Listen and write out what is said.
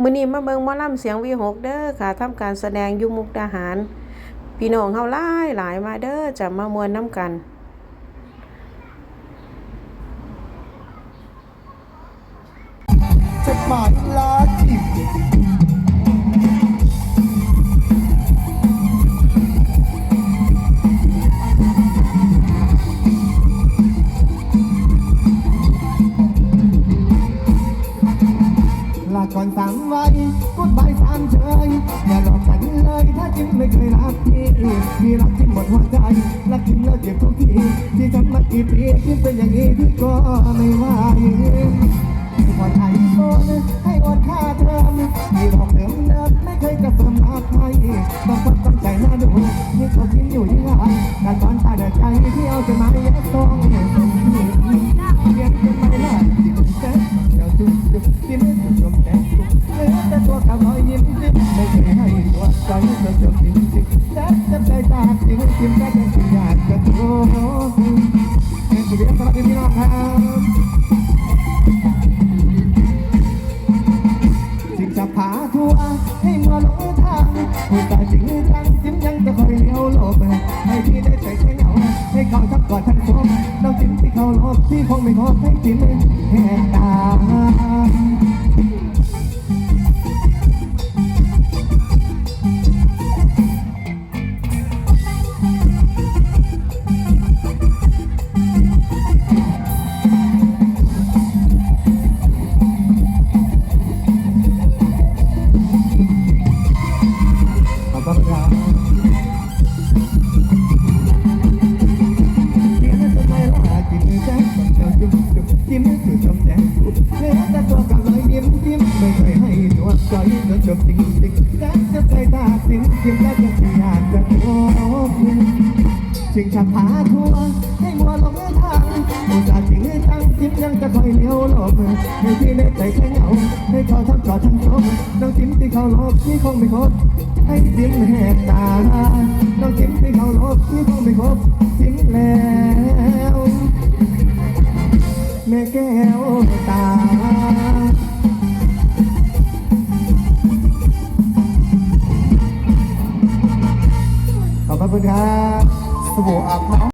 มื้อนี้มาเบิงหมอลำเสียงวีหกเด้อค่ะทำการแสดงอยู่มุกดาหาร พี่น้องเฮาหลายหลายมาเด้อจะมามวนน้ำกัน จะมาลาทิ ก่อนสามวัยกุดบสามเฉยอย่าหลอกกันเลย ถ้าจริงไม่เคยรักพี่มีรักจริงหมดหัวใจรักจริงแล้วเจ็บทุกทีที่ทำมากี่ปีที่เป็นอย่างนี้พี่ก็ไม่ไหวก่อนไอโฟนให้อนค่าเทอมมีบอกเดิมเดิมไม่เคยกระเฟิร์มรักใครต้องฟังตั้งใจหน่าดูนี่เขาคิดอยู่ยังไงแต่ตอนตายเดือดใจที่เอาจะมาแยกซอง ทรแค่ชีวิตสำหรับพี่น้องครับจึงจะพาทัวร์ให้มัวหลงทางดูตายจริงจังจิ้มยังจะคอยเลี้ยวหลบให้พี่ได้ใจแค่เหงาให้เขาทักกอดทันชมน้อง จุดจิ้มจุ๊บจมแจ๊กเหลือแต่ตัวกับรอยยิ้มจิ้มไม่เคยให้ตัวใจจนจบจริงจริงแจ๊กจะใจตาสิงจิ้มแล้วจะอยากจะโอ้จึงจะพาทัวร์ให้มัวลงทางอุตส่าห์จริงจังจิ้มยังจะคอยเลี้ยวหลบให้พี่ได้ใจแค่เหงาให้เขาทักกอดทั้งชมน้องจิ้มที่เขาลบพี่คงไม่ครบให้จิ้มแหกตาน้องจิ้มที่เขาลบพี่คงไม่ครบจิ้มแล้ว ม่แก้วตา ขอบคุณครับสบู่อาบน้ำ